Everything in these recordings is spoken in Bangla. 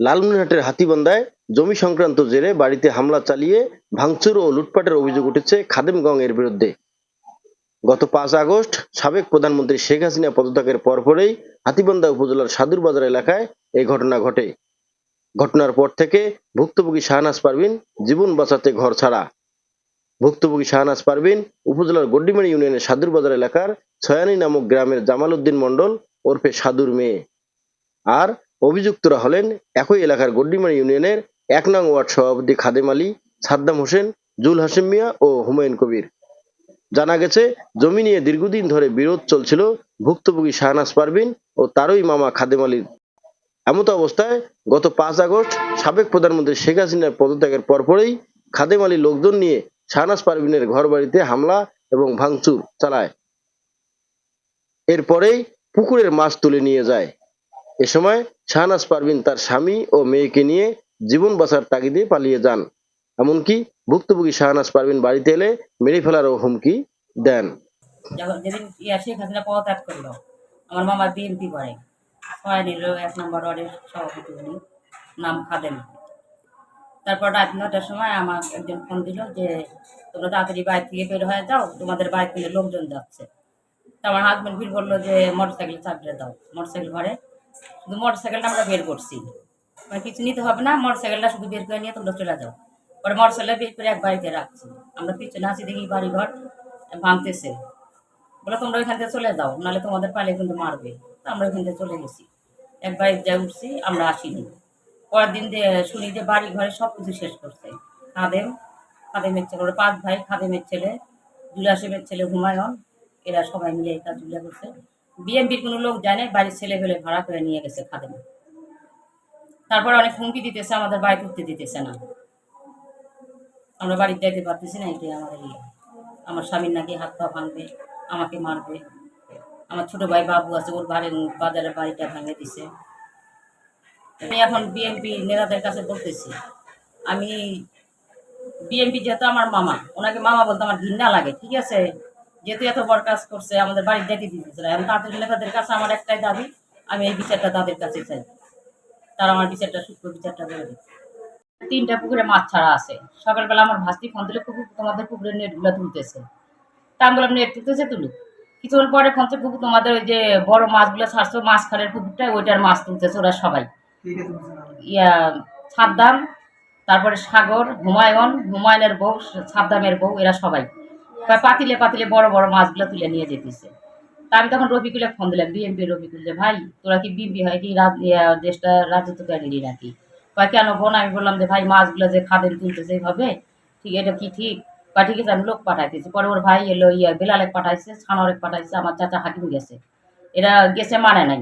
লালমনিরহাটের হাতীবান্ধায় জমি সংক্রান্ত জেরে বাড়িতে হামলা চালিয়ে ভাঙচুর ও লুটপাটের অভিযোগ উঠেছে খাদেমগং এর বিরুদ্ধে। গত পাঁচ আগস্ট সাবেক প্রধানমন্ত্রী শেখ হাসিনা পদত্যাগের পরপরেই হাতীবান্ধা উপজেলার সাদুর বাজার এলাকায় এই ঘটনা ঘটে। ঘটনার পর থেকে ভুক্তভোগী শাহনাজ পারভিন জীবন বাঁচাতে ঘর ছাড়া। ভুক্তভোগী শাহনাজ পারভিন উপজেলার গড্ডিমারি ইউনিয়নের সাদুর বাজার এলাকার ছয়ানি নামক গ্রামের জামাল উদ্দিন ওরফে সাদুর মেয়ে। আর অভিযুক্তরা হলেন একই এলাকার গড্ডিমারি ইউনিয়নের এক নং ওয়ার্ড সভাপতি খাদেম আলী, সাদ্দাম হোসেন, জুল হাসিম মিয়া ও হুমায়ুন কবির। জানা গেছে, জমি নিয়ে দীর্ঘদিন ধরে বিরোধ চলছিল ভুক্তভোগী শাহনাজ পারভিন ও তারই মামা খাদেম আলীর। এমত অবস্থায় গত পাঁচ আগস্ট সাবেক প্রধানমন্ত্রী শেখ হাসিনার পদত্যাগের পরপরই খাদেম আলী লোকজন নিয়ে শাহনাজ পারভিনের ঘর বাড়িতে হামলা এবং ভাঙচুর চালায়। এরপরেই পুকুরের মাছ তুলে নিয়ে যায়। এ সময় শাহনাজ পারভিন তার স্বামী ও মেয়েকে নিয়ে জীবন বাঁচার তাগিদে পালিয়ে যান। এমনকি ভুক্তভোগী শাহনাজ পারভিন বাড়িতে এলে মেরে ফেলারও হুমকি দেন। যেদিন শেখ হাসিনা আমার মামা বিএনপি করে। ছয় নিল, এক নম্বর ওয়ার্ডের সভাপতি উনি, নাম খাদেম। তারপর রাত নটার সময় আমার একজন ফোন দিল যে, তোমরা তাড়াতাড়ি বাইরে থেকে বের হয়ে যাও, তোমাদের বাইরে থেকে লোকজন যাচ্ছে। তা আমার হাজবেন্ড ফির বলল যে মোটর সাইকেল চাপিয়ে দাও। মোটর সাইকেল ঘরে শুধু মোটর সাইকেলটা আমরা বের করছি। মানে কিছু নিতে হবে না মোটর সাইকেলটা শুধু বের করে নিয়ে তোমরা চলে যাও। পরে মোটর সাইকেল বের করে এক বাড়িতে রাখছি। আমরা পিছনে আসি দেখি বাড়ি ঘর ভাঙতেছে। বলে, তোমরা ওইখান থেকে চলে যাও, নাহলে তোমাদের পালে কিন্তু মারবে। তো আমরা ওইখান থেকে চলে গেছি। এক বাড়িতে যা উঠছি, আমরা আসিনি। পরের দিন শুনি যে বাড়ি ঘরে সব কিছু শেষ করছে। খাদেম খাদেমের ছেলে, ওরা পাঁচ ভাই, খাদেমের ছেলে জুলাসেমের ছেলে হুমায়ুন, এরা সবাই মিলে এই কাজগুলো করছে। বিএমপির কোনো লোক যায় জানে বাড়ির ছেলে ফেলে ভাড়া করে নিয়ে গেছে খাদেম। তারপরে অনেক হুমকি দিতেছে, আমাদের বাড়ি উঠতে দিতেছে না। আমরা বাড়িতে যাইতে পারতেছি না, এটাই আমাদের ইয়ে। আমার স্বামীর নাকি হাত পা ভাঙবে, আমাকে মারবে। আমার ছোট ভাই বাবু আছে, ওর বাড়ির বাজারের বাড়িটা ভেঙে দিছে। আমি এখন বিএমপি নেতাদের কাছে বলতেছি, আমি বিএমপি যেহেতু আমার মামা, ওনাকে মামা বলতে আমার ঘৃণা লাগে, ঠিক আছে? যেহেতু এত বড় কাজ করছে আমাদের বাড়ির যেতে দিতেছে এখন তাদের নেতাদের কাছে আমার একটাই দাবি আমি এই বিচারটা তাদের কাছে চাই। তারা আমার বিচারটা সূক্ষ্ম বিচারটা করে দিচ্ছে তিনটা পুকুরে মাছ ছাড়া আছে। সকালবেলা আমার ভাস্তি ফোন দিলে পুকুর তোমাদের পুকুরের নেটগুলো তুলতেছে। তা আমি বললাম নেট তুলতেছে তুলুক। কিছুক্ষণ পরে ফোন পুকুর তোমাদের ওই যে বড় মাছগুলো ছাড়ছো মাছ খালের পুকুরটা ওইটার মাছ তুলতেছে ওরা সবাই। ইয়া সাদ্দাম তারপরে সাগর হুমায়ুন হুমায়ুনের বউ সাদ্দামের বউ এরা সবাই। পাতিলে পাতিলে বড় বড় মাছগুলো তুলে নিয়ে যেতেছে। তা আমি তখন রফিকুলে ফোন দিলাম বিএমপি রফিকুল যে, ভাই, তোরা কি বিএমপি হয় কি দেশটা রাজত্বকারী নাকি? কয়, কেন বোন? আমি বললাম যে, ভাই, মাছগুলো যে খাদের তুলতেছে এইভাবে, ঠিক, এটা কি ঠিক? বা ঠিক আছে, আমি লোক পাঠাইতেছি। পরে ওর ভাই এলো, ইয়া বেলালেক পাঠাইছে ছানরেক পাঠাইছে, আমার চাচা হাকিম গেছে। এরা গেছে মানে নাই।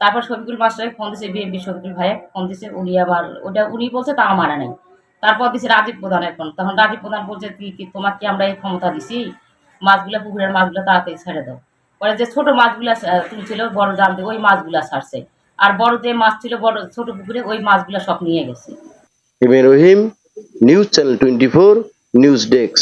তারপর শফিকুল মাস্টারে ফোন দিছে বিএমপি শফিকুল ভাইয়ে ফোন দিছে, উনি আবার, ওটা উনি বলছে তা মানে নাই। তারপর দিছে রাজীব প্রধান এখন। তখন রাজীব প্রধান বলছে, কি কি, তোমার কি আমরা এই ক্ষমতা দিছি? মাছগুলা পুকুরের মাছগুলো তাড়াতাড়ি ছেড়ে দাও। পরে যে ছোট মাছগুলো তুলছিল বড় জাল দিয়ে ওই মাছগুলো ছাড়ছে। আর বড় যে মাছ ছিল বড়, ছোট পুকুরে ওই মাছগুলো সব নিয়ে গেছে। Rahim news channel twenty four news desk.